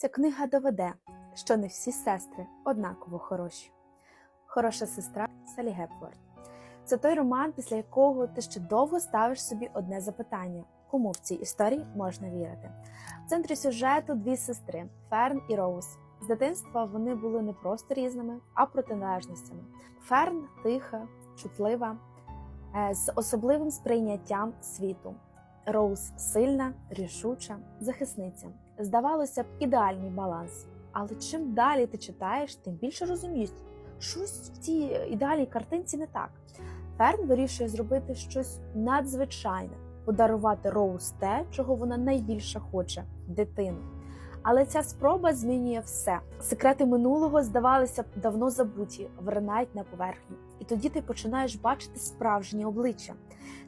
Ця книга доведе, що не всі сестри однаково хороші. Хороша сестра Салі Гепворд. Це той роман, після якого ти ще довго ставиш собі одне запитання: кому в цій історії можна вірити? В центрі сюжету дві сестри Ферн і Роуз. З дитинства вони були не просто різними, а протилежностями. Ферн тиха, чутлива, е, з особливим сприйняттям світу. Роуз сильна, рішуча, захисниця. Здавалося б, ідеальний баланс. Але чим далі ти читаєш, тим більше розумієш, щось в цій ідеальній картинці не так. Ферн вирішує зробити щось надзвичайне, подарувати Роуз те, чого вона найбільше хоче дитину. Але ця спроба змінює все. Секрети минулого здавалися б давно забуті, виринають на поверхню. І тоді ти починаєш бачити справжнє обличчя.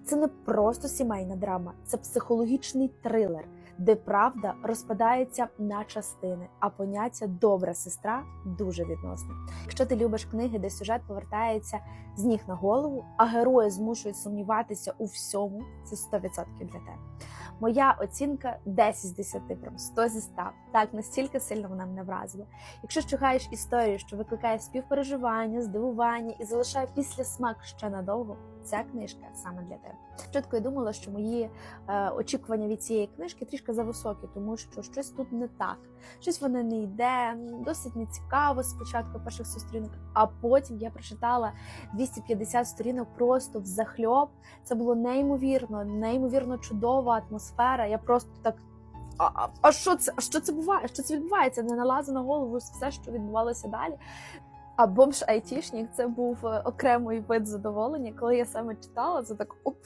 Це не просто сімейна драма, це психологічний трилер, де правда розпадається на частини, а поняття добра сестра дуже відносне. Якщо ти любиш книги, де сюжет повертається з ніг на голову, а герої змушують сумніватися у всьому, це 100% для тебе. Моя оцінка 10 з 10, прям 100 зі 100. Так, настільки сильно вона мене вразила. Якщо шукаєш історію, що викликає співпереживання, здивування і залишає після смак ще надовго, ця книжка саме для тебе. Спочатку я думала, що мої е, очікування від цієї книжки трішки зависокі, тому що щось тут не так. Щось воно не йде, досить нецікаво спочатку перших сторінок, а потім я прочитала 250 сторінок просто в захльоб. Це було неймовірно, неймовірно чудова атмосфера. Я просто так. А, а, а що це? А що це буває? Що це відбувається? Не налазить на голову все, що відбувалося далі. А бомж айтішник це був е, окремий вид задоволення. Коли я саме читала, це так оп,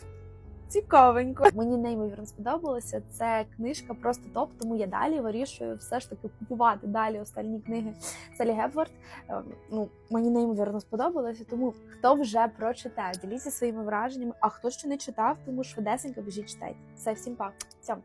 цікавенько. Мені неймовірно сподобалося. Це книжка просто топ, тому я далі вирішую все ж таки купувати далі останні книги Салі Гепворд. Е, Ну, мені неймовірно сподобалося. Тому хто вже прочитав, діліться своїми враженнями. А хто ще не читав, тому швидесенько біжіть читайте. Все, всім па. Цьом.